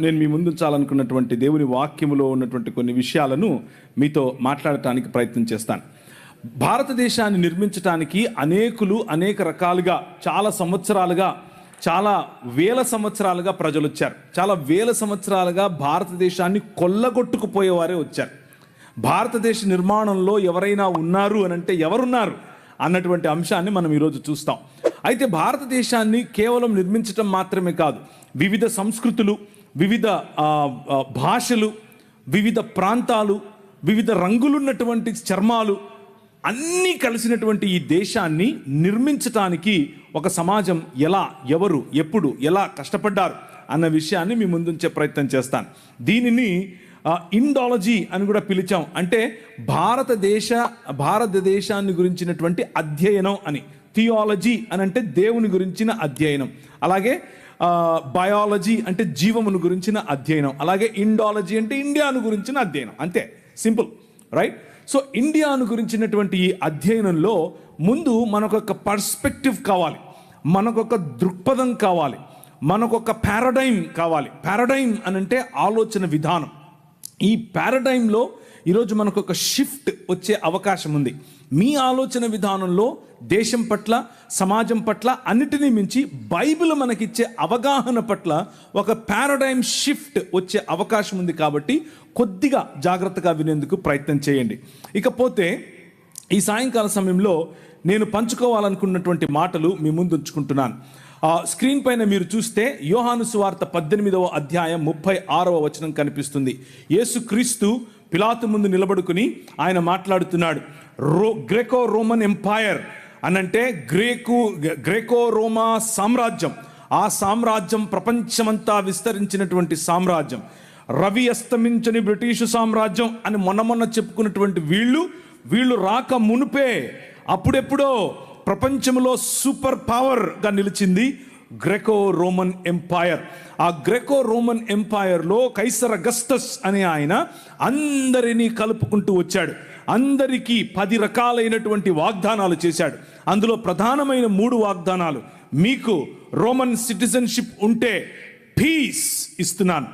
నేను మీ ముందుంచాలనుకున్నటువంటి దేవుని వాక్యములో ఉన్నటువంటి కొన్ని విషయాలను మీతో మాట్లాడటానికి ప్రయత్నం చేస్తాను. భారతదేశాన్ని నిర్మించటానికి అనేకులు అనేక రకాలుగా చాలా సంవత్సరాలుగా చాలా వేల సంవత్సరాలుగా ప్రజలు వచ్చారు. చాలా వేల సంవత్సరాలుగా భారతదేశాన్ని కొల్లగొట్టుకుపోయేవారే వచ్చారు. భారతదేశ నిర్మాణంలో ఎవరైనా ఉన్నారు అని అంటే ఎవరున్నారు అన్నటువంటి అంశాన్ని మనం ఈరోజు చూస్తాం. అయితే భారతదేశాన్ని కేవలం నిర్మించటం మాత్రమే కాదు వివిధ సంస్కృతులు వివిధ భాషలు వివిధ ప్రాంతాలు వివిధ రంగులున్నటువంటి చర్మాలు అన్నీ కలిసినటువంటి ఈ దేశాన్ని నిర్మించటానికి ఒక సమాజం ఎలా ఎవరు ఎప్పుడు ఎలా కష్టపడ్డారు అన్న విషయాన్ని మీ ముందుంచే ప్రయత్నం చేస్తాను. దీనిని ఇండాలజీ అని కూడా పిలిచాం. అంటే భారతదేశ భారతదేశాన్ని గురించినటువంటి అధ్యయనం అని. థియాలజీ అని అంటే దేవుని గురించిన అధ్యయనం. అలాగే బయాలజీ అంటే జీవమును గురించిన అధ్యయనం. అలాగే ఇండాలజీ అంటే ఇండియాను గురించిన అధ్యయనం. అంతే. సింపుల్ రైట్ సో ఇండియాను గురించినటువంటి ఈ అధ్యయనంలో ముందు మనకొక పర్స్పెక్టివ్ కావాలి. మనకొక దృక్పథం కావాలి. మనకొక పారాడైమ్ కావాలి. పారాడైమ్ అని అంటే ఆలోచన విధానం. ఈ పారాడైంలో ఈరోజు మనకు ఒక షిఫ్ట్ వచ్చే అవకాశం ఉంది మీ ఆలోచన విధానంలో దేశం పట్ల సమాజం పట్ల అన్నిటినీ మించి బైబిల్ మనకిచ్చే అవగాహన పట్ల ఒక పారాడైమ్ షిఫ్ట్ వచ్చే అవకాశం ఉంది కాబట్టి కొద్దిగా జాగ్రత్తగా వినేందుకు ప్రయత్నం చేయండి. ఇకపోతే ఈ సాయంకాల సమయంలో నేను పంచుకోవాలనుకున్నటువంటి మాటలు మీ ముందు ఉంచుకుంటున్నాను. ఆ స్క్రీన్ పైన మీరు చూస్తే యోహాను సువార్త పద్దెనిమిదవ అధ్యాయం ముప్పై ఆరవ వచనం కనిపిస్తుంది. యేసుక్రీస్తు పిలాతు ముందు నిలబడుకుని ఆయన మాట్లాడుతున్నాడు. రో గ్రెకో రోమన్ ఎంపైర్ అనంటే గ్రేకు గ్రేకో రోమా సామ్రాజ్యం. ఆ సామ్రాజ్యం ప్రపంచమంతా విస్తరించినటువంటి సామ్రాజ్యం. రవి అస్తమించని బ్రిటిషు సామ్రాజ్యం అని మొన్న మొన్న చెప్పుకున్నటువంటి వీళ్ళు వీళ్ళు రాక మునుపే అప్పుడెప్పుడో ప్రపంచంలో సూపర్ పవర్గా నిలిచింది. Greco Roman empire. ఆ గ్రెకో రోమన్ ఎంపైర్లో కైసర్ అగస్టస్ అనే ఆయన అందరినీ కలుపుకుంటూ వచ్చాడు. అందరికీ పది రకాలైనటువంటి వాగ్దానాలు చేశాడు. అందులో ప్రధానమైన మూడు వాగ్దానాలు. మీకు రోమన్ సిటిజన్షిప్ ఉంటే పీస్ ఇస్తున్నాను.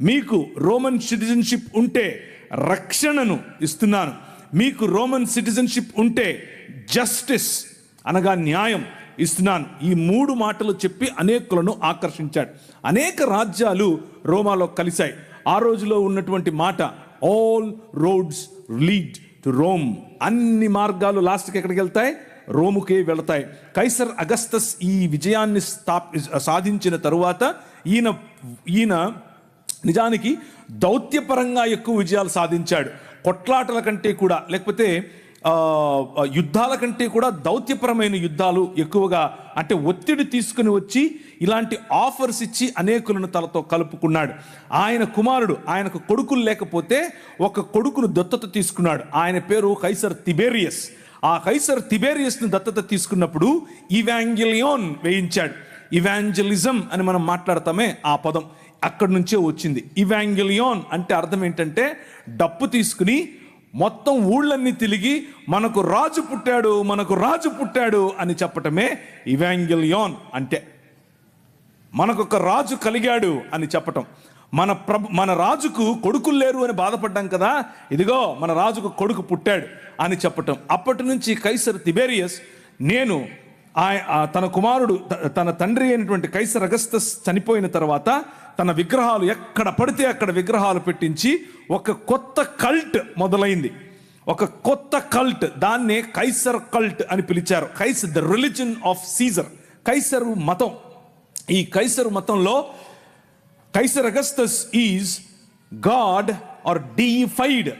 మీకు రోమన్ సిటిజన్షిప్ ఉంటే రక్షణను ఇస్తున్నాను. మీకు రోమన్ సిటిజన్షిప్ ఉంటే జస్టిస్ అనగా న్యాయం. ఇస్తున్నాను. ఈ మూడు మాటలు చెప్పి అనేకులను ఆకర్షించాడు. అనేక రాజ్యాలు రోమాలో కలిశాయి. ఆ రోజులో ఉన్నటువంటి మాట all roads lead to Rome అన్ని మార్గాలు లాస్ట్కి ఎక్కడికి వెళ్తాయి? రోముకే వెళతాయి. కైసర్ అగస్తస్ ఈ విజయాన్ని స్థాప సాధించిన తరువాత ఈయన ఈయన నిజానికి దౌత్యపరంగా ఎక్కువ విజయాలు సాధించాడు. కొట్లాటల కంటే కూడా లేకపోతే యుద్ధాల కంటే కూడా దౌత్యపరమైన యుద్ధాలు ఎక్కువగా అంటే ఒత్తిడి తీసుకుని వచ్చి ఇలాంటి ఆఫర్స్ ఇచ్చి అనేకులను తలతో కలుపుకున్నాడు. ఆయన కుమారుడు ఆయనకు కొడుకులు లేకపోతే ఒక కొడుకును దత్తత తీసుకున్నాడు. ఆయన పేరు కైసర్ తిబేరియస్ ఆ కైసర్ తిబేరియస్ను దత్తత తీసుకున్నప్పుడు ఇవాంగిలియోన్ వేయించాడు. ఇవాంజలిజం అని మనం మాట్లాడతామే ఆ పదం. అక్కడి నుంచే వచ్చింది. ఇవాంగిలియోన్ అంటే అర్థం ఏంటంటే డప్పు తీసుకుని మొత్తం ఊళ్ళన్నీ తిరిగి మనకు రాజు పుట్టాడు మనకు రాజు పుట్టాడు అని చెప్పటమే ఇవాంగిలియోన్ అంటే. మనకొక రాజు కలిగాడు అని చెప్పటం. మన ప్రభు మన రాజుకు కొడుకులు లేరు అని బాధపడ్డాం కదా ఇదిగో మన రాజుకు కొడుకు పుట్టాడు అని చెప్పటం. అప్పటి నుంచి కైసర్ తిబేరియస్ నేను తన కుమారుడు త- తన తండ్రి అయినటువంటి కైసర్ అగస్తస్ చనిపోయిన తర్వాత తన విగ్రహాలు ఎక్కడ పడితే అక్కడ విగ్రహాలు పెట్టించి ఒక కొత్త కల్ట్ మొదలైంది. ఒక కొత్త కల్ట్ దాన్నే కైసర్ కల్ట్ అని పిలిచారు. Kaiser the religion of Caesar. Kaiser మతం. ఈ కైసరు మతంలో Kaiser Augustus is god or deified.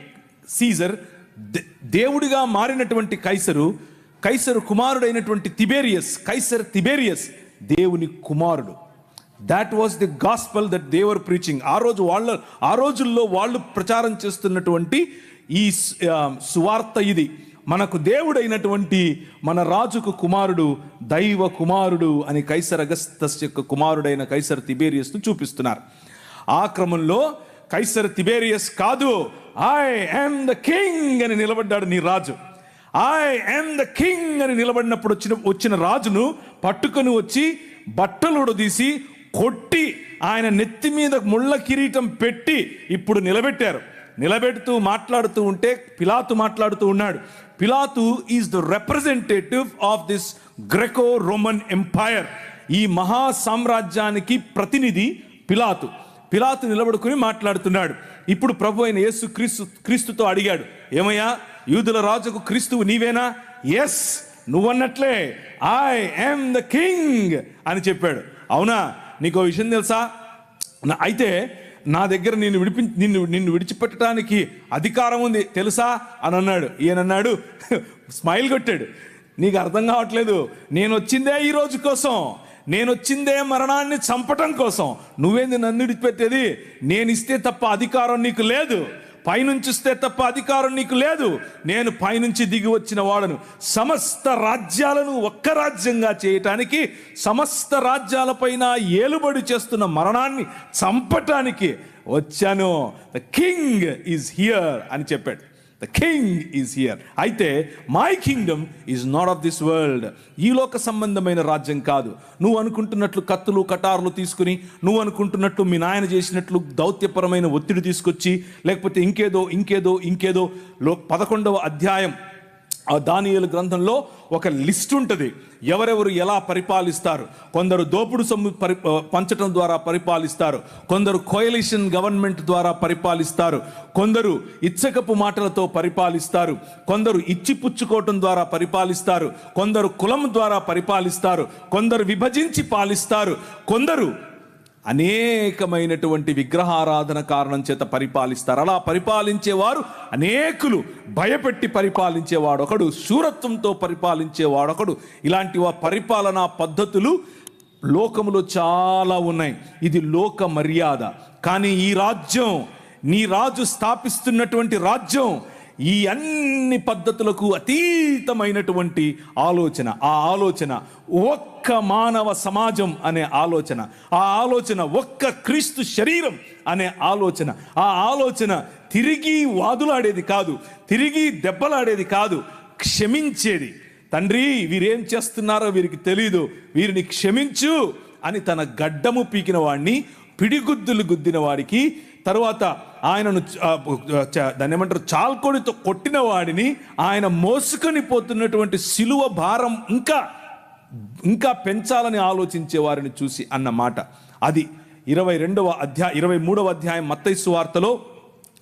Caesar they- దేవుడిగా మారినటువంటి కైసరు కైసరు కుమారుడైనటువంటి తిబేరియస్ కైసర్ తిబేరియస్ దేవుని కుమారుడు. That was the gospel that they were preaching ఆ రోజు వాళ్ళ ఆ రోజుల్లో వాళ్ళు ప్రచారం చేస్తున్నటువంటి ఈ సువార్త ఇది. మనకు దేవుడైనటువంటి మన రాజుకు కుమారుడు దైవ కుమారుడు అని కైసర్ అగస్తస్ యొక్క కుమారుడైన కైసర్ తిబేరియస్ను చూపిస్తున్నారు. ఆ క్రమంలో కైసర్ తిబేరియస్ కాదు ఐ యామ్ ద కింగ్ అని నిలబడ్డాడు నీ రాజు. ఐ యామ్ ద కింగ్ అని నిలబడినప్పుడు వచ్చిన వచ్చిన రాజును పట్టుకొని వచ్చి బట్టలు తీసి కొట్టి ఆయన నెత్తి మీద ముళ్ళ కిరీటం పెట్టి ఇప్పుడు నిలబెట్టారు. నిలబెడుతూ మాట్లాడుతూ ఉంటే పిలాతు మాట్లాడుతూ ఉన్నాడు. పిలాతు is the representative of this Greco Roman empire ఈ మహా సామ్రాజ్యానికి ప్రతినిధి పిలాతు. పిలాతు నిలబడుకుని మాట్లాడుతున్నాడు. ఇప్పుడు ప్రభు అయిన యేసు క్రీస్తు క్రీస్తుతో అడిగాడు ఏమయ్యా? యూదుల రాజుకు క్రీస్తువు నీవేనా? ఎస్ నువ్వన్నట్లే. ఐ యామ్ ద కింగ్ అని చెప్పాడు. అవునా? నీకు ఓ విషయం తెలుసా? అయితే నా దగ్గర నిన్ను విడిపి నిన్ను నిన్ను విడిచిపెట్టడానికి అధికారం ఉంది తెలుసా? అని అన్నాడు. ఈయనన్నాడు స్మైల్ కొట్టాడు. నీకు అర్థం కావట్లేదు. నేను వచ్చిందే ఈ రోజు కోసం. నేను వచ్చిందే మరణాన్ని చంపటం కోసం. నువ్వేంది నన్ను విడిచిపెట్టేది? నేను ఇస్తే తప్ప అధికారం నీకు లేదు. పైనుంచిస్తే తప్ప అధికారం నీకు లేదు. నేను పైనుంచి దిగి వచ్చిన వాడను. సమస్త రాజ్యాలను ఒక్క రాజ్యంగా చేయటానికి సమస్త రాజ్యాలపైన ఏలుబడి చేస్తున్న మరణాన్ని చంపటానికి వచ్చాను. ద కింగ్ ఈజ్ హియర్ అని చెప్పాడు. ద కింగ్ ఈజ్ హియర్ అయితే my kingdom is not of this world ఈ లోక సంబంధమైన రాజ్యం కాదు. నువ్వు అనుకుంటున్నట్లు కత్తులు కటార్లు తీసుకుని నువ్వు అనుకుంటున్నట్లు మీ నాయన చేసినట్లు దౌత్యపరమైన ఒత్తిడి తీసుకొచ్చి లేకపోతే ఇంకేదో ఇంకేదో ఇంకేదో లో పదకొండవ అధ్యాయం ఆ దానియలు గ్రంథంలో ఒక లిస్ట్ ఉంటుంది. ఎవరెవరు ఎలా పరిపాలిస్తారు? కొందరు దోపుడు సొమ్ము పరి పంచటం ద్వారా పరిపాలిస్తారు. కొందరు కోయలిషన్ గవర్నమెంట్ ద్వారా పరిపాలిస్తారు. కొందరు ఇచ్చకపు మాటలతో పరిపాలిస్తారు. కొందరు ఇచ్చి పుచ్చుకోవటం ద్వారా పరిపాలిస్తారు. కొందరు కులం ద్వారా పరిపాలిస్తారు. కొందరు విభజించి పాలిస్తారు. కొందరు అనేకమైనటువంటి విగ్రహారాధన కారణం చేత పరిపాలిస్తారు. అలా పరిపాలించేవారు అనేకులు. భయపెట్టి పరిపాలించేవాడు ఒకడు శూరత్వంతో పరిపాలించేవాడు ఒకడు ఇలాంటి పరిపాలనా పద్ధతులు లోకములో చాలా ఉన్నాయి. ఇది లోక మర్యాద. కానీ ఈ రాజ్యం నీ రాజు స్థాపిస్తున్నటువంటి రాజ్యం ఈ అన్ని పద్ధతులకు అతీతమైనటువంటి ఆలోచన ఆ ఆలోచన ఒక్క మానవ సమాజం అనే ఆలోచన ఆ ఆలోచన ఒక్క క్రీస్తు శరీరం అనే ఆలోచన ఆ ఆలోచన తిరిగి వాదులాడేది కాదు తిరిగి దెబ్బలాడేది కాదు క్షమించేది. తండ్రి వీరేం చేస్తున్నారో వీరికి తెలియదు వీరిని క్షమించు అని తన గడ్డము పీకిన వాడిని పిడిగుద్దులు గుద్దిన వాడికి తరువాత ఆయనను దాన్ని ఏమంటారు? చాల్కొడితో కొట్టిన వాడిని ఆయన మోసుకొని పోతున్నటువంటి సిలువ భారం ఇంకా ఇంకా పెంచాలని ఆలోచించే వారిని చూసి అన్న మాట. అది ఇరవై రెండవ అధ్యాయ ఇరవై మూడవ అధ్యాయం మత్తైసు వార్తలో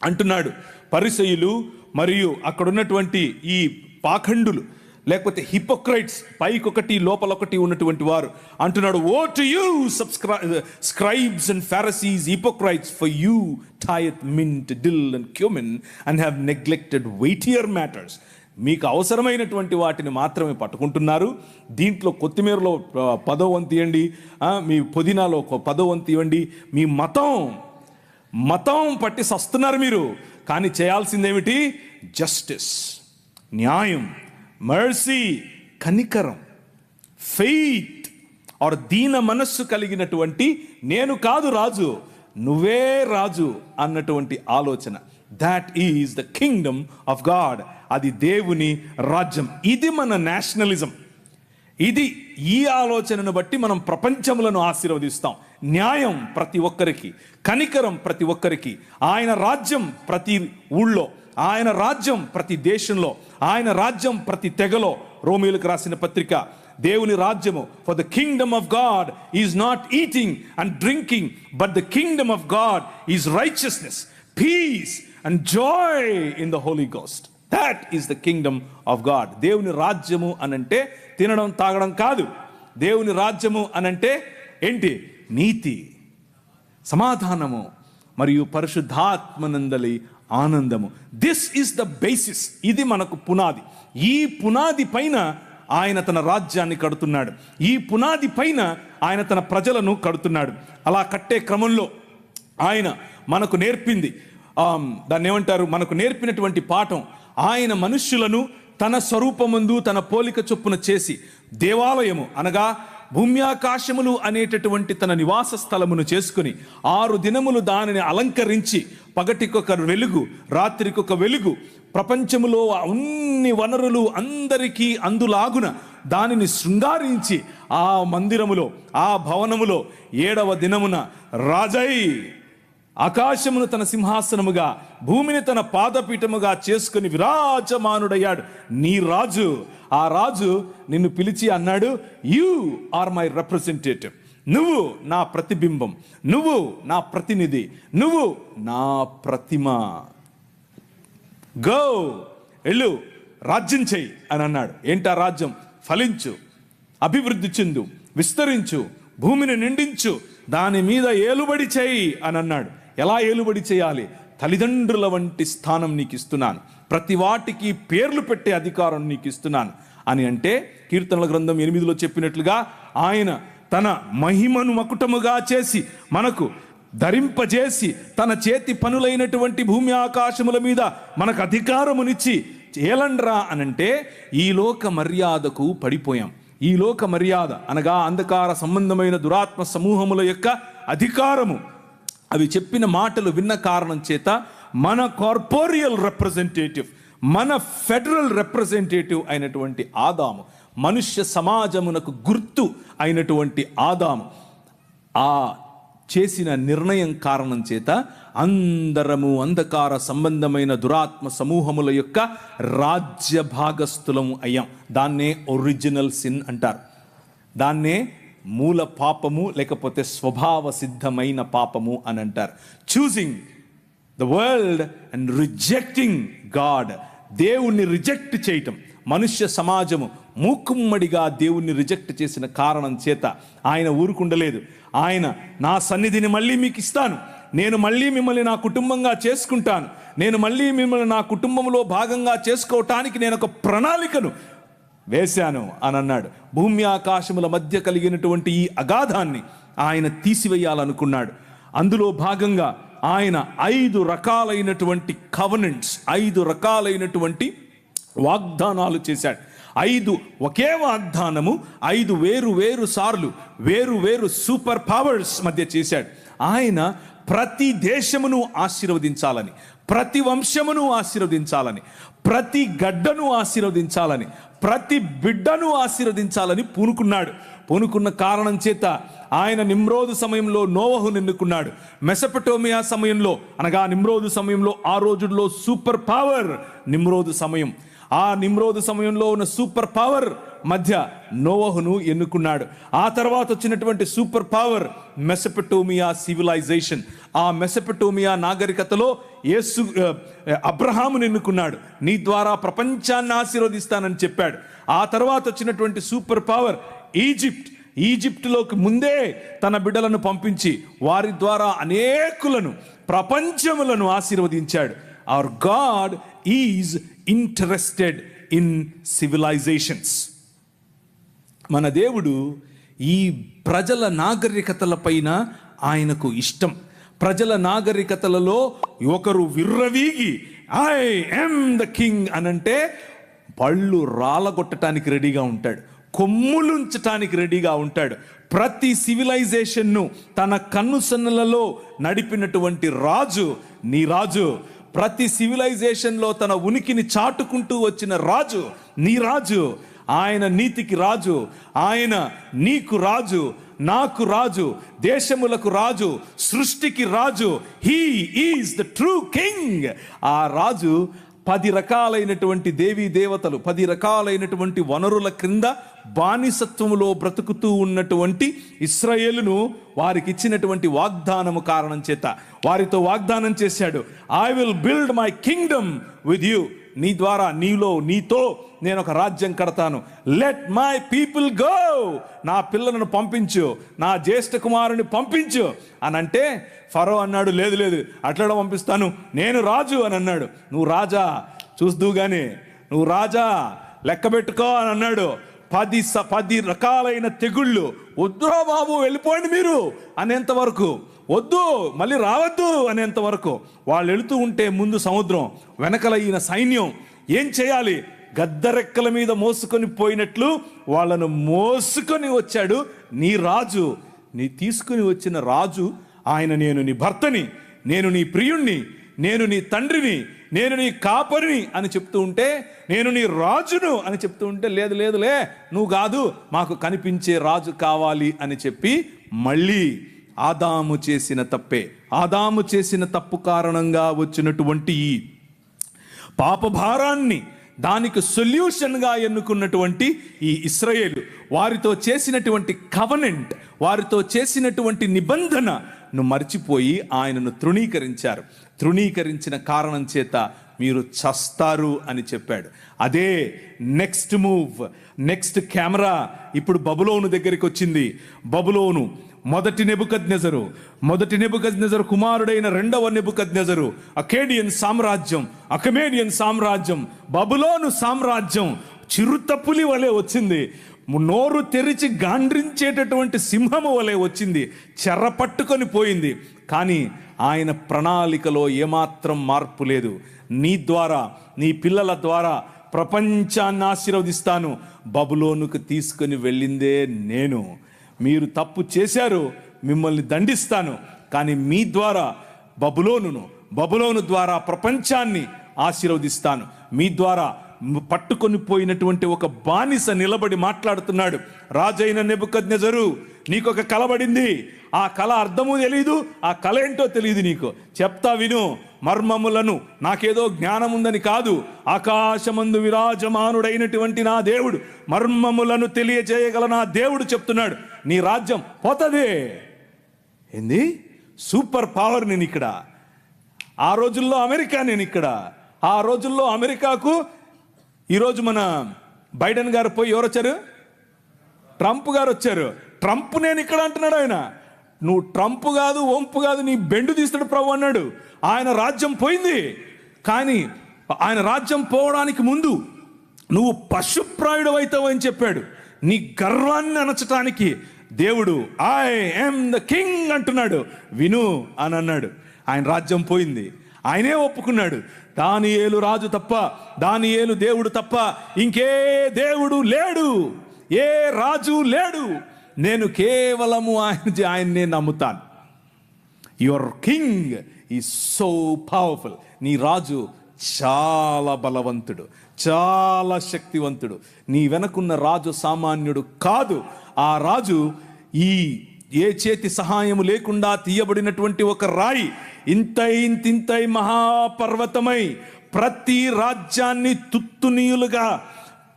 అంటున్నాడు. పరిసయులు మరియు అక్కడున్నటువంటి ఈ పాఖండులు లేకపోతే హిపోక్రైట్స్ పైకొకటి లోపలొకటి ఉన్నటువంటి వారు. అంటున్నాడు woe to you సబ్స్క్రై scribes and Pharisees hypocrites for you tithe mint dill and cumin and have neglected weightier matters మీకు అవసరమైనటువంటి వాటిని మాత్రమే పట్టుకుంటున్నారు. దీంట్లో కొత్తిమీరలో పదో వంతు ఇవ్వండి. మీ పుదీనాలో ఒక పదో వంతు ఇవ్వండి. మీ మతం మతం పట్టి సస్తున్నారు మీరు. కానీ చేయాల్సిందేమిటి? జస్టిస్. న్యాయం. మర్సీ కనికరం. ఫెయిత్ ఆర్ దీన మనస్సు కలిగినటువంటి నేను కాదు రాజు నువ్వే రాజు అన్నటువంటి ఆలోచన. That is the kingdom of God అది దేవుని రాజ్యం. ఇది మన నేషనలిజం ఇది ఈ ఆలోచనను బట్టి మనం ప్రపంచములను ఆశీర్వదిస్తాం. న్యాయం ప్రతి ఒక్కరికి కనికరం ప్రతి ఒక్కరికి ఆయన రాజ్యం ప్రతి ఊళ్ళో. ఆయన రాజ్యం ప్రతి దేశంలో ఆయన రాజ్యం ప్రతి తెగలో. రోమిలకు రాసిన పత్రిక దేవుని రాజ్యము for the kingdom of God is not eating and drinking but the kingdom of God is righteousness peace and joy in the Holy Ghost that is the kingdom of God దేవుని రాజ్యము అనంటే తినడం తాగడం కాదు. దేవుని రాజ్యము అనంటే ఏంటి? నీతి సమాధానము మరియు పరిశుద్ధాత్మనందలి ఆనందము. దిస్ ఈస్ ద బేసిస్ ఇది మనకు పునాది. ఈ పునాది పైన ఆయన తన రాజ్యాన్ని కడుతున్నాడు. ఈ పునాది పైన ఆయన తన ప్రజలను కడుతున్నాడు. అలా కట్టే క్రమంలో ఆయన మనకు నేర్పింది. దాన్ని ఏమంటారు? మనకు నేర్పినటువంటి పాఠం. ఆయన మనుష్యులను తన స్వరూపముందు తన పోలిక చొప్పున చేసి దేవాలయము అనగా భూమ్యాకాశములు అనేటటువంటి తన నివాస స్థలమును చేసుకుని ఆరు దినములు దానిని అలంకరించి పగటికొక వెలుగు రాత్రికొక వెలుగు ప్రపంచములో అన్ని వనరులు అందరికీ అందులాగున దానిని శృంగారించి ఆ మందిరములో ఆ భవనములో ఏడవ దినమున రాజై. ఆకాశమును తన సింహాసనముగా భూమిని తన పాదపీఠముగా చేసుకుని విరాజమానుడయ్యాడు. నీ రాజు ఆ రాజు నిన్ను పిలిచి అన్నాడు యు ఆర్ మై రిప్రజెంటేటివ్ నువ్వు నా ప్రతిబింబం. నువ్వు నా ప్రతినిధి. నువ్వు నా ప్రతిమ. గో వెళ్ళు రాజ్యం చెయ్యి అని అన్నాడు. ఏంటా రాజ్యం? ఫలించు అభివృద్ధి చెందు విస్తరించు భూమిని నిండించు దాని మీద ఏలుబడి చేయి అని అన్నాడు. ఎలా ఏలుబడి చేయాలి? తల్లిదండ్రుల వంటి స్థానం నీకు ఇస్తున్నాను ప్రతి వాటికి పేర్లు పెట్టే అధికారం నీకు ఇస్తున్నాను అని అంటే కీర్తనల గ్రంథం ఎనిమిదిలో చెప్పినట్లుగా ఆయన తన మహిమను మకుటముగా చేసి మనకు ధరింపజేసి తన చేతి పనులైనటువంటి భూమి ఆకాశముల మీద మనకు అధికారమునిచ్చి ఏలండ్రా అనంటే ఈ లోక మర్యాదకు పడిపోయాం. ఈ లోక మర్యాద అనగా అంధకార సంబంధమైన దురాత్మ సమూహముల యొక్క అధికారము. అవి చెప్పిన మాటలు విన్న కారణం చేత మన కార్పోరియల్ రిప్రజెంటేటివ్ మన ఫెడరల్ రిప్రజెంటేటివ్ అయినటువంటి ఆదాము మనుష్య సమాజమునకు గుర్తు అయినటువంటి ఆదాము ఆ చేసిన నిర్ణయం కారణం చేత అందరము అంధకార సంబంధమైన దురాత్మ సమూహముల యొక్క రాజ్య భాగస్థులము అయ్యాం. దాన్నే ఒరిజినల్ సిన్ అంటారు. దాన్నే మూల పాపము లేకపోతే స్వభావ సిద్ధమైన పాపము అని అంటారు. Choosing the world and rejecting God దేవుణ్ణి రిజెక్ట్ చేయటం. మనుష్య సమాజము మూకుమ్మడిగా దేవుణ్ణి రిజెక్ట్ చేసిన కారణం చేత ఆయన ఊరుకుండలేదు. ఆయన నా సన్నిధిని మళ్ళీ మీకు ఇస్తాను. నేను మళ్ళీ మిమ్మల్ని నా కుటుంబంగా చేసుకుంటాను. నేను మళ్ళీ మిమ్మల్ని నా కుటుంబంలో భాగంగా చేసుకోవటానికి నేను ఒక ప్రణాళికను వేశాను అని అన్నాడు. భూమి ఆకాశముల మధ్య కలిగినటువంటి ఈ అగాధాన్ని ఆయన తీసివేయాలనుకున్నాడు. అందులో భాగంగా ఆయన ఐదు రకాలైనటువంటి కవనెంట్స్ ఐదు రకాలైనటువంటి వాగ్దానాలు చేశాడు. ఐదు ఒకే వాగ్దానము ఐదు వేరు వేరు సార్లు వేరు వేరు సూపర్ పవర్స్ మధ్య చేశాడు. ఆయన ప్రతి దేశమును ఆశీర్వదించాలని ప్రతి వంశమును ఆశీర్వదించాలని ప్రతి గడ్డను ఆశీర్వదించాలని ప్రతి బిడ్డను ఆశీర్వదించాలని పూనుకున్నాడు. పూనుకున్న కారణం చేత ఆయన నిమ్రోదు సమయంలో నోవహు ఎన్నుకున్నాడు మెసపటోమియా సమయంలో అనగా నిమ్రోదు సమయంలో ఆ రోజుల్లో సూపర్ పవర్ నిమ్రోదు సమయం. ఆ నిమ్రోదు సమయంలో ఉన్న సూపర్ పవర్ మధ్య నోవహును ఎన్నుకున్నాడు. ఆ తర్వాత వచ్చినటువంటి సూపర్ పవర్ మెసపటోమియా సివిలైజేషన్. ఆ మెసపటోమియా నాగరికతలో యేసు అబ్రహామును ఎన్నుకున్నాడు. నీ ద్వారా ప్రపంచాన్ని ఆశీర్వదిస్తానని చెప్పాడు. ఆ తర్వాత వచ్చినటువంటి సూపర్ పవర్ ఈజిప్ట్. ఈజిప్టులోకి ముందే తన బిడ్డలను పంపించి వారి ద్వారా అనేకులను ప్రపంచములను ఆశీర్వదించాడు. Our God is interested in civilisations మన దేవుడు ఈ ప్రజల నాగరికతల పైన ఆయనకు ఇష్టం. ప్రజల నాగరికతలలో ఒకరు విర్రవీగి ఐ ఎమ్ ద కింగ్ అనంటే పళ్ళు రాలగొట్టడానికి రెడీగా ఉంటాడు. కొమ్ములుంచటానికి రెడీగా ఉంటాడు. ప్రతి సివిలైజేషన్ను తన కన్నుసన్నలలో నడిపినటువంటి రాజు నీ రాజు ప్రతి సివిలైజేషన్లో తన ఉనికిని చాటుకుంటూ వచ్చిన రాజు నీ రాజు ఆయన నీతికి రాజు ఆయన నీకు రాజు నాకు రాజు దేశములకు రాజు సృష్టికి రాజు. He is the true king ఆ రాజు పది రకాలైనటువంటి దేవీ దేవతలు పది రకాలైనటువంటి వనరుల క్రింద బానిసత్వములో బ్రతుకుతూ ఉన్నటువంటి ఇస్రాయేలును వారికి ఇచ్చినటువంటి వాగ్దానము కారణం చేత. వారితో వాగ్దానం చేశాడు I will build my kingdom with you నీ ద్వారా నీలో నీతో నేను ఒక రాజ్యం కడతాను. లెట్ మై పీపుల్ గో నా పిల్లలను పంపించు. నా జ్యేష్ఠ కుమారుని పంపించు. అని అంటే ఫరో అన్నాడు లేదు లేదు అట్లా పంపిస్తాను. నేను రాజు అని అన్నాడు. నువ్వు రాజా చూస్తూ కానీ నువ్వు రాజా లెక్క పెట్టుకో అని అన్నాడు. పది స పది రకాలైన తెగుళ్ళు. వద్దురా బాబు వెళ్ళిపోండి మీరు అనేంత వరకు. వద్దు మళ్ళీ రావద్దు అనేంత వరకు వాళ్ళు వెళుతూ ఉంటే ముందు సముద్రం వెనకల ఈయన సైన్యం ఏం చేయాలి? గద్దరెక్కల మీద మోసుకొని పోయినట్లు వాళ్ళను మోసుకొని వచ్చాడు. నీ రాజు నీ తీసుకుని వచ్చిన రాజు ఆయన నేను నీ భర్తని నేను నీ ప్రియుణ్ణి నేను నీ తండ్రిని నేను నీ కాపరిని అని చెప్తూ ఉంటే నేను నీ రాజును అని చెప్తూ ఉంటే లేదు లేదులే నువ్వు కాదు మాకు కనిపించే రాజు కావాలి అని చెప్పి మళ్ళీ ఆదాము చేసిన తప్పే. ఆదాము చేసిన తప్పు కారణంగా వచ్చినటువంటి ఈ పాపభారాన్ని దానికి సొల్యూషన్గా ఎన్నుకున్నటువంటి ఈ ఇస్రాయేలు వారితో చేసినటువంటి కవనెంట్ వారితో చేసినటువంటి నిబంధనను మర్చిపోయి ఆయనను తృణీకరించారు. తృణీకరించిన కారణం చేత మీరు చస్తారు అని చెప్పాడు. అదే నెక్స్ట్ మూవ్ నెక్స్ట్ కెమెరా ఇప్పుడు బబులోను దగ్గరికి వచ్చింది. బబులోను మొదటి నెబుకద్నెజరు మొదటి నెబుకద్నెజరు కుమారుడైన రెండవ నెబుకద్నెజరు అకేడియన్ సామ్రాజ్యం అకమేడియన్ సామ్రాజ్యం బబులోను సామ్రాజ్యం చిరుతపులి వలె వచ్చింది. నోరు తెరిచి గాండ్రించేటటువంటి సింహము వలె వచ్చింది. చెర్ర పట్టుకొని పోయింది. కానీ ఆయన ప్రణాళికలో ఏమాత్రం మార్పు లేదు. నీ ద్వారా నీ పిల్లల ద్వారా ప్రపంచాన్ని ఆశీర్వదిస్తాను. బబులోనుకు తీసుకుని వెళ్ళిందే నేను. మీరు తప్పు చేశారు మిమ్మల్ని దండిస్తాను. కానీ మీ ద్వారా బబులోనును బబులోను ద్వారా ప్రపంచాన్ని ఆశీర్వదిస్తాను. మీ ద్వారా పట్టుకొని పోయినటువంటి ఒక బానిస నిలబడి మాట్లాడుతున్నాడు. రాజైన నెబుకజ్ఞజరు నీకు ఒక కలబడింది ఆ కళ అర్థము తెలియదు ఆ కళ ఏంటో తెలియదు నీకు. చెప్తా విను మర్మములను నాకేదో జ్ఞానం ఉందని కాదు. ఆకాశమందు విరాజమానుడైనటువంటి నా దేవుడు మర్మములను తెలియజేయగల నా దేవుడు చెప్తున్నాడు. నీ రాజ్యం పోతుంది. ఏంది? సూపర్ పవర్ నేను ఇక్కడ. ఆ రోజుల్లో అమెరికా నేను ఇక్కడ. ఆ రోజుల్లో అమెరికాకు ఈరోజు మన బైడెన్ గారు పోయి ఎవరు వచ్చారు ట్రంప్ గారు వచ్చారు. ట్రంప్ నేను ఇక్కడ అంటున్నాడు ఆయన. నువ్వు ట్రంప్ కాదు వంపు కాదు నీ బెండు తీస్తాడు ప్రభు అన్నాడు. ఆయన రాజ్యం పోయింది. కానీ ఆయన రాజ్యం పోవడానికి ముందు నువ్వు పశుప్రాయుడు అవుతావు అని చెప్పాడు. నీ గర్వాన్ని అణచటానికి దేవుడు ఐ ఎమ్ ద కింగ్ అంటున్నాడు. విను అని అన్నాడు. ఆయన రాజ్యం పోయింది. ఆయనే ఒప్పుకున్నాడు. దాని ఏలు రాజు తప్ప దాని ఏలు దేవుడు తప్ప ఇంకే దేవుడు లేడు. ఏ రాజు లేడు. నేను కేవలము ఆయన ఆయన్నే నమ్ముతాను. యువర్ కింగ్ ఈ సో పవర్ఫుల్ నీ రాజు చాలా బలవంతుడు. చాలా శక్తివంతుడు. నీ వెనకున్న రాజు సామాన్యుడు కాదు. ఆ రాజు ఈ ఏ చేతి సహాయము లేకుండా తీయబడినటువంటి ఒక రాయి. ఇంతై ఇంతింతై మహాపర్వతమై ప్రతి రాజ్యాన్ని తుత్తునీయులుగా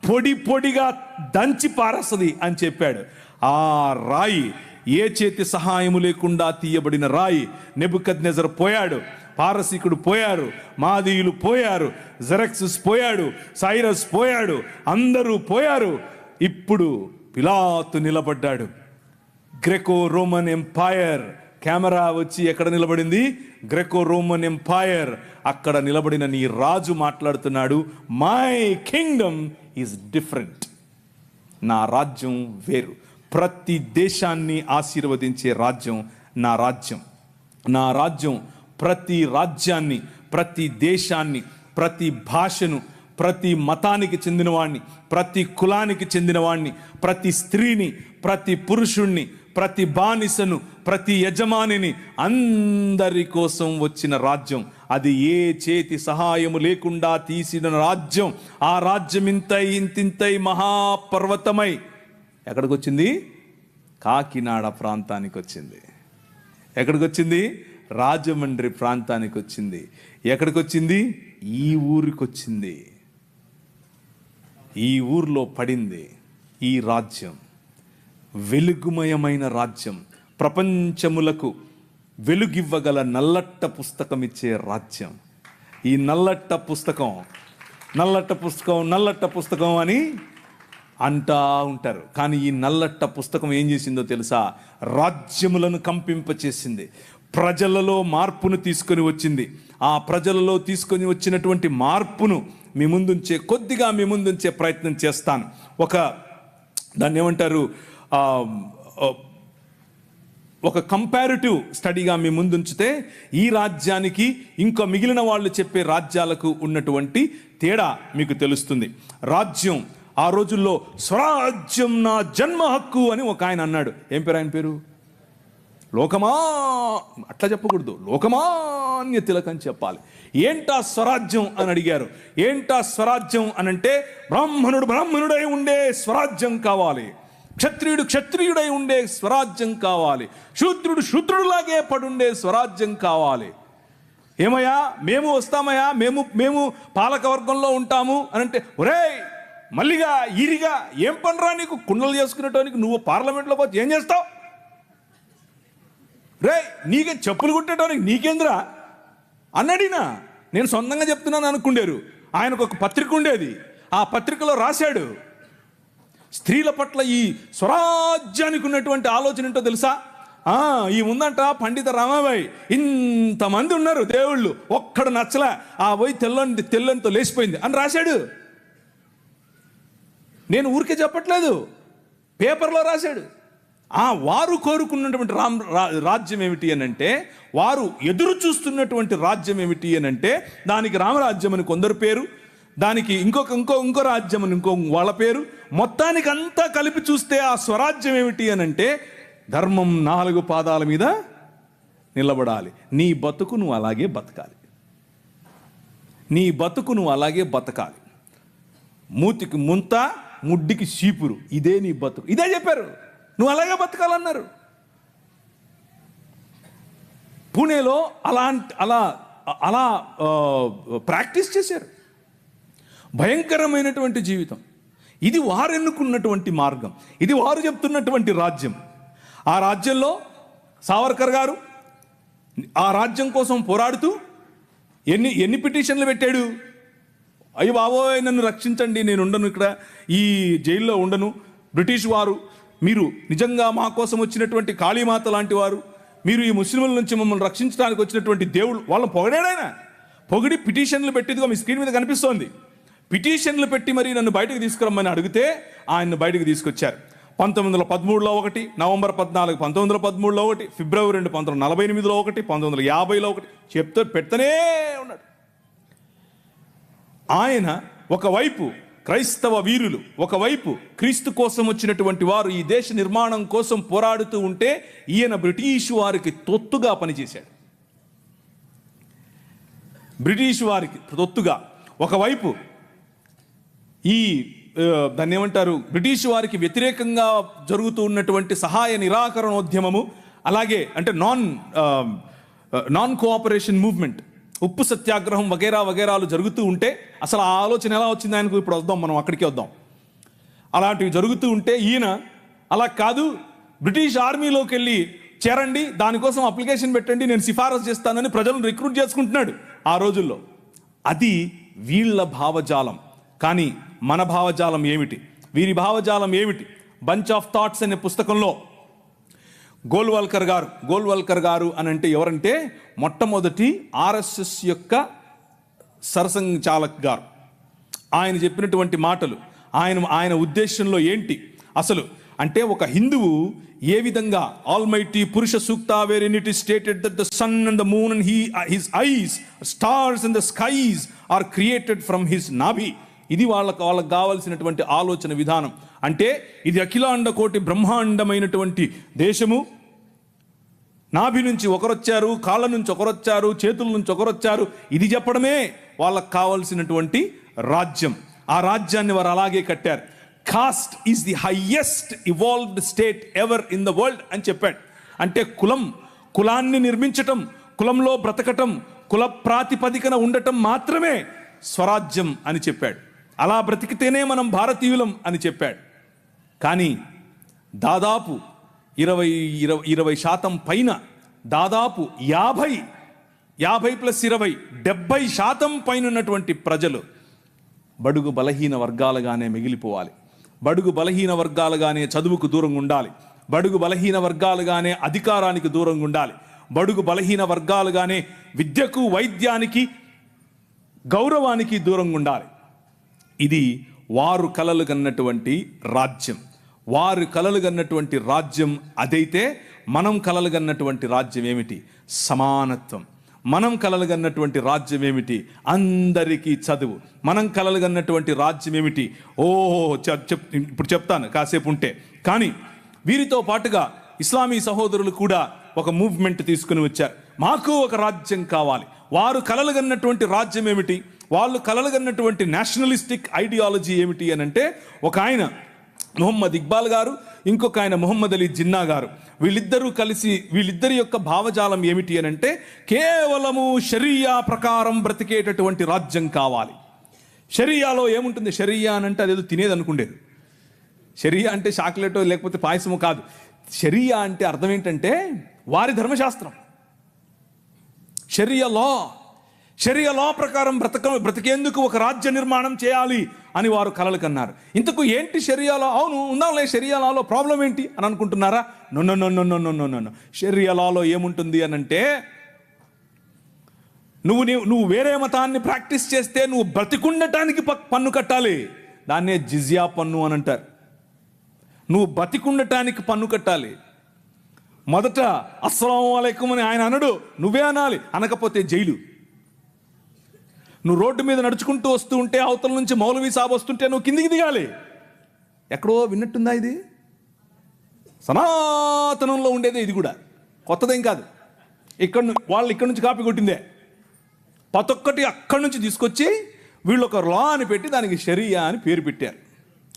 పొడి పొడిగా దంచి పారేస్తుంది అని చెప్పాడు. ఆ రాయి ఏ చేతి సహాయము లేకుండా తీయబడిన రాయి. నెబుకద్ నెజర్ పోయాడు. పారసీకుడు పోయారు మాదీయులు పోయారు జెరక్సిస్ పోయాడు సైరస్ పోయాడు అందరూ పోయారు. ఇప్పుడు పిలాతు నిలబడ్డాడు. Graeco Roman umpire. కెమెరా వచ్చి ఎక్కడ నిలబడింది? Greco Roman empire. అక్కడ నిలబడిన నీ రాజు మాట్లాడుతున్నాడు మై కింగ్డమ్ ఈజ్ డిఫరెంట్ నా రాజ్యం వేరు. ప్రతి దేశాన్ని ఆశీర్వదించే రాజ్యం నా రాజ్యం. నా రాజ్యం ప్రతి రాజ్యాన్ని ప్రతి దేశాన్ని ప్రతి భాషను ప్రతి మతానికి చెందినవాణ్ణి ప్రతి కులానికి చెందినవాణ్ణి ప్రతి స్త్రీని ప్రతి పురుషుణ్ణి ప్రతి బానిసను ప్రతి యజమానిని అందరి కోసం వచ్చిన రాజ్యం. అది ఏ చేతి సహాయము లేకుండా తీసిన రాజ్యం. ఆ రాజ్యం ఇంతై ఇంతింతై మహాపర్వతమై. ఎక్కడికి వచ్చింది కాకినాడ ప్రాంతానికి వచ్చింది ఎక్కడికి వచ్చింది రాజమండ్రి ప్రాంతానికి వచ్చింది ఎక్కడికి వచ్చింది ఈ ఊరికి వచ్చింది ఈ ఊర్లో పడింది ఈ రాజ్యం. వెలుగుమయమైన రాజ్యం. ప్రపంచములకు వెలుగివ్వగల నల్లట్ట పుస్తకం ఇచ్చే రాజ్యం. ఈ నల్లట్ట పుస్తకం నల్లట్ట పుస్తకం నల్లట్ట పుస్తకం అని అంటా ఉంటారు. కానీ ఈ నల్లట్ట పుస్తకం ఏం చేసిందో తెలుసా? రాజ్యములను కంపింపచేసింది. ప్రజలలో మార్పును తీసుకొని వచ్చింది. ఆ ప్రజలలో తీసుకొని వచ్చినటువంటి మార్పును మీ ముందుంచే కొద్దిగా మీ ముందుంచే ప్రయత్నం చేస్తాను. ఒక దాన్ని ఏమంటారు? ఒక కంపారిటివ్ స్టడీగా మీ ముందుంచితే ఈ రాజ్యానికి ఇంకా మిగిలిన వాళ్ళు చెప్పే రాజ్యాలకు ఉన్నటువంటి తేడా మీకు తెలుస్తుంది. రాజ్యం ఆ రోజుల్లో స్వరాజ్యం నా జన్మ హక్కు అని ఒక ఆయన అన్నాడు. ఏం పేరు ఆయన పేరు? లోకమా అట్లా చెప్పకూడదు. లోకమాన్య తిలకం అని చెప్పాలి. ఏంటా స్వరాజ్యం అని అడిగారు. ఏంటా స్వరాజ్యం అని అంటే బ్రాహ్మణుడు బ్రాహ్మణుడై ఉండే స్వరాజ్యం కావాలి. క్షత్రియుడు క్షత్రియుడై ఉండే స్వరాజ్యం కావాలి. శూద్రుడు శూద్రుడులాగే పడుండే స్వరాజ్యం కావాలి. ఏమయ్యా? మేము వస్తామయ్యా? మేము మేము పాలక వర్గంలో ఉంటాము అని అంటే ఒరేయ్ మల్లిగా ఈరిగా ఏం పనరా నీకు? కుండలు చేసుకునేటానికి నువ్వు పార్లమెంట్లో పోతే ఏం చేస్తావు? రే నీకే చెప్పులు కుట్టడానికి నీకేంద్రా? అన్నడినా నేను సొంతంగా చెప్తున్నాను అనుకుండేరు. ఆయనకు ఒక పత్రిక ఉండేది. ఆ పత్రికలో రాశాడు స్త్రీల పట్ల ఈ స్వరాజ్యానికి ఉన్నటువంటి ఆలోచన ఏంటో తెలుసా? ఆ ఈ ఉందంట పండిత రామాబాయి. ఇంతమంది ఉన్నారు దేవుళ్ళు. ఒక్కడు నచ్చలే. ఆ పోయి తెల్లని తెల్లంతో లేచిపోయింది. అని రాశాడు. నేను ఊరికే చెప్పట్లేదు. పేపర్లో రాశాడు. ఆ వారు కోరుకున్నటువంటి రామ్ రా- రాజ్యం ఏమిటి అని అంటే వారు ఎదురు చూస్తున్నటువంటి రాజ్యం ఏమిటి అని అంటే దానికి రామరాజ్యం అని కొందరు పేరు దానికి ఇంకొక ఇంకో ఇంకో రాజ్యం అని ఇంకో వాళ్ళ పేరు మొత్తానికి అంతా కలిపి చూస్తే ఆ స్వరాజ్యం ఏమిటి అని అంటే ధర్మం నాలుగు పాదాల మీద నిలబడాలి. నీ బతుకు నువ్వు అలాగే బతకాలి. నీ బతుకు నువ్వు అలాగే బతకాలి. మూతికి ముంత ముడ్డికి చీపురు. ఇదే నీ బతుకు. ఇదే చెప్పారు. నువ్వు అలాగే బతకాలన్నారు. పూణేలో అలా అలా అలా ప్రాక్టీస్ చేశారు. భయంకరమైనటువంటి జీవితం. ఇది వారు ఎన్నుకున్నటువంటి మార్గం. ఇది వారు చెప్తున్నటువంటి రాజ్యం. ఆ రాజ్యంలో సావర్కర్ గారు ఆ రాజ్యం కోసం పోరాడుతూ ఎన్ని ఎన్ని పిటిషన్లు పెట్టాడు? అయ్యి బాబోయ్ నన్ను రక్షించండి నేను ఉండను ఇక్కడ. ఈ జైల్లో ఉండను. బ్రిటిష్ వారు మీరు నిజంగా మా కోసం వచ్చినటువంటి కాళీమాత లాంటి వారు మీరు ఈ ముస్లింల నుంచి మమ్మల్ని రక్షించడానికి వచ్చినటువంటి దేవుడు వాళ్ళని పొగడాడైనా పొగిడి పిటిషన్లు పెట్టిదిగా మీ స్క్రీన్ మీద కనిపిస్తోంది. పిటిషన్లు పెట్టి మరి నన్ను బయటకు తీసుకురమ్మని అడిగితే ఆయన్ను బయటకు తీసుకొచ్చారు. పంతొమ్మిది వందల పదమూడులో ఒకటి నవంబర్ పద్నాలుగు పంతొమ్మిది వందల పదమూడులో ఒకటి ఫిబ్రవరి రెండు పంతొమ్మిది వందల నలభై ఎనిమిదిలో ఒకటి పంతొమ్మిది వందల యాభైలో ఒకటి చెప్తూ పెడతనే ఉన్నాడు. ఆయన ఒకవైపు క్రైస్తవ వీరులు ఒకవైపు క్రీస్తు కోసం వచ్చినటువంటి వారు ఈ దేశ నిర్మాణం కోసం పోరాడుతూ ఉంటే ఈయన బ్రిటిష్ వారికి తొత్తుగా పనిచేశాడు. బ్రిటిష్ వారికి తొత్తుగా ఒకవైపు ఈ దాన్ని ఏమంటారు? బ్రిటిష్ వారికి వ్యతిరేకంగా జరుగుతూ ఉన్నటువంటి సహాయ నిరాకరణోద్యమము అలాగే అంటే నాన్ నాన్ కోఆపరేషన్ మూవ్మెంట్ ఉప్పు సత్యాగ్రహం వగేరా వగేరాలు జరుగుతూ ఉంటే అసలు ఆ ఆలోచన ఎలా వచ్చింది ఆయనకు? ఇప్పుడు వద్దాం మనం అక్కడికి వద్దాం. అలాంటివి జరుగుతూ ఉంటే ఈయన అలా కాదు బ్రిటిష్ ఆర్మీలోకి వెళ్ళి చేరండి దానికోసం అప్లికేషన్ పెట్టండి నేను సిఫారసు చేస్తానని ప్రజలను రిక్రూట్ చేసుకుంటున్నాడు ఆ రోజుల్లో. అది వీళ్ళ భావజాలం. కానీ మన భావజాలం ఏమిటి? వీరి భావజాలం ఏమిటి? బంచ్ ఆఫ్ థాట్స్ అనే పుస్తకంలో గోల్వాల్కర్ గారు గోల్వాల్కర్ గారు అని అంటే ఎవరంటే మొట్టమొదటి ఆర్ఎస్ఎస్ యొక్క సరసంచాలక్ గారు. ఆయన చెప్పినటువంటి మాటలు ఆయన ఆయన ఉద్దేశంలో ఏంటి? అసలు అంటే ఒక హిందువు ఏ విధంగా almighty Purusha Sukta where in it is stated that the sun and the moon and he his eyes stars and the skies are created from his నాభి. ఇది వాళ్ళకు వాళ్ళకు కావాల్సినటువంటి ఆలోచన విధానం. అంటే ఇది అఖిలాండ కోటి బ్రహ్మాండమైనటువంటి దేశము నాభి నుంచి ఒకరొచ్చారు కాళ్ళ నుంచి ఒకరొచ్చారు చేతుల నుంచి ఒకరొచ్చారు. ఇది చెప్పడమే వాళ్ళకు కావలసినటువంటి రాజ్యం. ఆ రాజ్యాన్ని వారు అలాగే కట్టారు. Caste is the highest evolved state ever in the world అని చెప్పాడు. అంటే కులం కులాన్ని నిర్మించటం కులంలో బ్రతకటం కుల ప్రాతిపదికన ఉండటం మాత్రమే స్వరాజ్యం అని చెప్పాడు. అలా బ్రతికితేనే మనం భారతీయులం అని చెప్పాడు. కానీ దాదాపు ఇరవై ఇరవై ఇరవై శాతం పైన దాదాపు యాభై యాభై ప్లస్ ఇరవై డెబ్బై శాతం పైన ఉన్నటువంటి ప్రజలు బడుగు బలహీన వర్గాలుగానే మిగిలిపోవాలి. బడుగు బలహీన వర్గాలుగానే చదువుకు దూరంగా ఉండాలి. బడుగు బలహీన వర్గాలుగానే అధికారానికి దూరంగా ఉండాలి. బడుగు బలహీన వర్గాలుగానే విద్యకు వైద్యానికి గౌరవానికి దూరంగా ఉండాలి. ఇది వారు కలలు కన్నటువంటి రాజ్యం. వారు కలలుగన్నటువంటి రాజ్యం అదైతే మనం కలలుగన్నటువంటి రాజ్యం ఏమిటి? సమానత్వం. మనం కలలుగన్నటువంటి రాజ్యం ఏమిటి? అందరికీ చదువు. మనం కలలుగన్నటువంటి రాజ్యం ఏమిటి? ఓ చెప్ చెప్- ఇప్పుడు చెప్తాను కాసేపు ఉంటే. కానీ వీరితో పాటుగా ఇస్లామీ సహోదరులు కూడా ఒక మూవ్మెంట్ తీసుకుని వచ్చారు. మాకు ఒక రాజ్యం కావాలి. వారు కలలుగన్నటువంటి రాజ్యం ఏమిటి? వాళ్ళు కలలుగన్నటువంటి నేషనలిస్టిక్ ఐడియాలజీ ఏమిటి అని అంటే ఒక ఆయన మొహమ్మద్ ఇక్బాల్ గారు ఇంకొక ఆయన మొహమ్మద్ అలీ జిన్నా గారు. వీళ్ళిద్దరూ కలిసి వీళ్ళిద్దరి యొక్క భావజాలం ఏమిటి అని అంటే కేవలము షరియా ప్రకారం బ్రతికేటటువంటి రాజ్యం కావాలి. షరియాలో ఏముంటుంది? షరియా అని అంటే అదేదో తినేది అనుకుండేది. షరియా అంటే చాక్లెటో లేకపోతే పాయసము కాదు. షరియా అంటే అర్థం ఏంటంటే వారి ధర్మశాస్త్రం. షరియా లా. షరియా లా ప్రకారం బ్రతక బ్రతికేందుకు ఒక రాజ్య నిర్మాణం చేయాలి. అని వారు కలలు కన్నారు. ఇంతకు ఏంటి షరియాలో? అవును ఉందాంలే శరీరాలలో ప్రాబ్లం ఏంటి? అని అనుకుంటున్నారా? నొన్న నొన్న నొన్న నొన్న ఏముంటుంది అని అంటే నువ్వు నువ్వు వేరే మతాన్ని ప్రాక్టీస్ చేస్తే నువ్వు బ్రతికుండటానికి పన్ను కట్టాలి. దాన్నే జిజియా పన్ను అని అంటారు. నువ్వు బతికుండటానికి పన్ను కట్టాలి. మొదట అస్సలం అని ఆయన అనడు. నువ్వే అనాలి. అనకపోతే జైలు. నువ్వు రోడ్డు మీద నడుచుకుంటూ వస్తూ ఉంటే అవతల నుంచి మౌలవీ సాబ్ వస్తుంటే నువ్వు కిందికి దిగాలి. ఎక్కడో విన్నట్టుందా ఇది? సనాతనంలో ఉండేదే ఇది కూడా. కొత్తదేం కాదు. ఇక్కడ వాళ్ళు ఇక్కడ నుంచి కాపీ కొట్టిందే. పతొక్కటి ఒక్కటి అక్కడి నుంచి తీసుకొచ్చి వీళ్ళు ఒక లా అని పెట్టి దానికి షరియా అని పేరు పెట్టారు.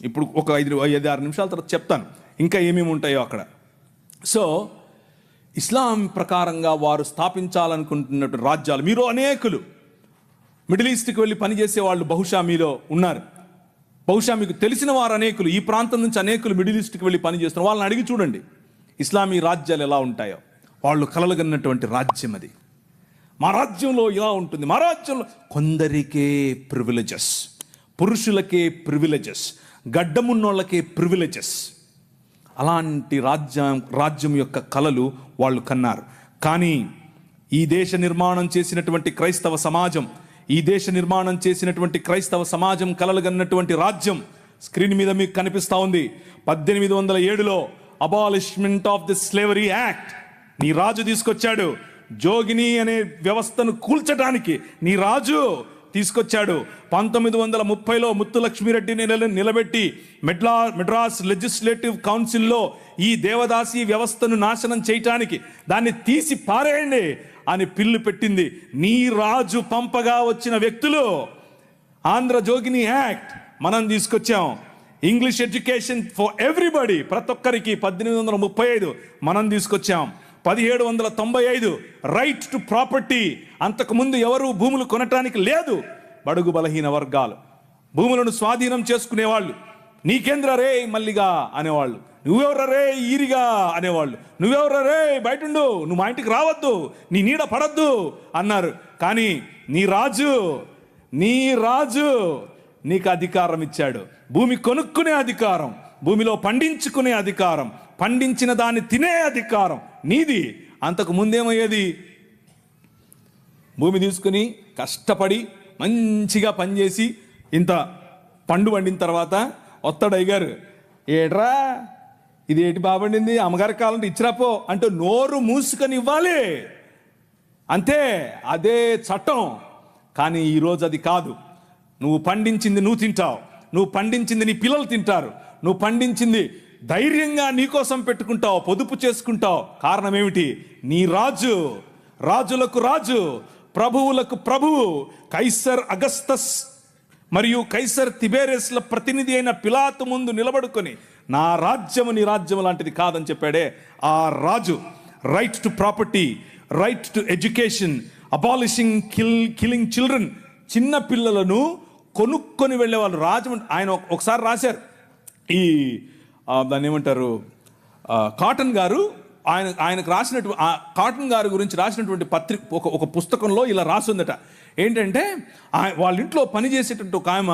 ఇప్పుడు ఒక ఐదు ఐదు ఆరు నిమిషాల తర్వాత చెప్తాను. ఇంకా ఏమేమి ఉంటాయో అక్కడ. సో ఇస్లాం ప్రకారంగా వారు స్థాపించాలనుకుంటున్నటువంటి రాజ్యాలు. మీరు అనేకులు మిడిల్ ఈస్ట్కి వెళ్ళి పనిచేసే వాళ్ళు బహుశా మీలో ఉన్నారు. బహుశా మీకు తెలిసిన వారు అనేకులు ఈ ప్రాంతం నుంచి అనేకులు మిడిల్ ఈస్ట్కి వెళ్ళి పనిచేస్తున్నారు వాళ్ళని అడిగి చూడండి. ఇస్లామీ రాజ్యాలు ఎలా ఉంటాయో. వాళ్ళు కలలుగన్నటువంటి రాజ్యం అది. మా రాజ్యంలో ఇలా ఉంటుంది. మా రాజ్యంలో కొందరికే ప్రివిలేజెస్ పురుషులకే ప్రివిలేజెస్ గడ్డమున్నోళ్ళకే ప్రివిలేజెస్. అలాంటి రాజ్యం రాజ్యం యొక్క కలలు వాళ్ళు కన్నారు. కానీ ఈ దేశ నిర్మాణం చేసినటువంటి క్రైస్తవ సమాజం ఈ దేశ నిర్మాణం చేసినటువంటి క్రైస్తవ సమాజం కలలుగన్నటువంటి రాజ్యం స్క్రీన్ మీద మీకు కనిపిస్తూ ఉంది. పద్దెనిమిది వందల ఏడులో abolishment of the slavery act నీ రాజు తీసుకొచ్చాడు. జోగిని అనే వ్యవస్థను కూల్చడానికి నీ రాజు తీసుకొచ్చాడు. పంతొమ్మిది వందల ముప్పైలో ముత్తులక్ష్మిరెడ్డిని నిలబెట్టి మెడ్లా మెడ్రాస్ లెజిస్లేటివ్ కౌన్సిల్లో ఈ దేవదాసి వ్యవస్థను నాశనం చేయటానికి దాన్ని తీసి పారేయండి. అని పిల్లు పెట్టింది. నీ రాజు పంపగా వచ్చిన వ్యక్తులు ఆంధ్ర జోగిని యాక్ట్ మనం తీసుకొచ్చాం. ఇంగ్లీష్ ఎడ్యుకేషన్ ఫర్ ఎవ్రీబడి ప్రతి ఒక్కరికి పద్దెనిమిది వందల ముప్పై ఐదు మనం తీసుకొచ్చాం. పదిహేడు వందల తొంభై ఐదు రైట్ టు ప్రాపర్టీ. అంతకుముందు ఎవరు భూములు కొనటానికి లేదు? బడుగు బలహీన వర్గాలు. భూములను స్వాధీనం చేసుకునేవాళ్ళు. నీకేంద్ర రే మల్లిగా అనేవాళ్ళు. నువ్వెవర రే ఈరిగా అనేవాళ్ళు. నువ్వెవర రే బయటుండు నువ్వు మా ఇంటికి రావద్దు నీ నీడ పడద్దు అన్నారు. కానీ నీ రాజు నీ రాజు నీకు అధికారం ఇచ్చాడు. భూమి కొనుక్కునే అధికారం భూమిలో పండించుకునే అధికారం పండించిన దాన్ని తినే అధికారం నీది. అంతకు ముందేమయ్యేది? భూమి తీసుకుని కష్టపడి మంచిగా పనిచేసి ఇంత పండు వండిన తర్వాత వస్తాడు అయ్యగారు. ఏట్రా ఇది ఏంటి బాబండింది అమ్మగారి కావాలంటే ఇచ్చిరాపో అంటే నోరు మూసుకొని ఇవ్వాలి అంతే అదే చట్టం. కానీ ఈరోజు అది కాదు. నువ్వు పండించింది నువ్వు తింటావు. నువ్వు పండించింది నీ పిల్లలు తింటారు. నువ్వు పండించింది ధైర్యంగా నీకోసం పెట్టుకుంటావు పొదుపు చేసుకుంటావు. కారణం ఏమిటి? నీ రాజు. రాజులకు రాజు ప్రభువులకు ప్రభువు కైసర్ అగస్తస్ మరియు కైసర్ తిబేరెస్ల ప్రతినిధి అయిన పిలాతు ముందు నిలబడుకొని నా రాజ్యము నీ రాజ్యము లాంటిది కాదని చెప్పాడే. ఆ రాజు right to property right to education abolishing kill killing children చిన్న పిల్లలను కొనుక్కొని వెళ్ళే వాళ్ళు రాజమండ్రి ఆయన ఒకసారి రాశారు. ఈ దాన్ని ఏమంటారు? కాటన్ గారు ఆయన ఆయనకు రాసినటువంటి ఆ కాటన్ గారి గురించి రాసినటువంటి పత్రిక ఒక ఒక పుస్తకంలో ఇలా రాసుందట. ఏంటంటే ఆయ- వాళ్ళ ఇంట్లో పని చేసేటట్టు ఒక ఆమె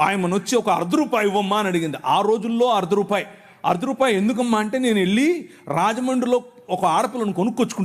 ఆయమను వచ్చి ఒక అర్ధ రూపాయి ఇవ్వమ్మా అని అడిగింది. ఆ రోజుల్లో అర్ధ రూపాయి. అర్ధ రూపాయి ఎందుకమ్మా అంటే నేను వెళ్ళి రాజమండ్రిలో ఒక ఆడపిల్లను కొనుక్కొచ్చుకుంటాను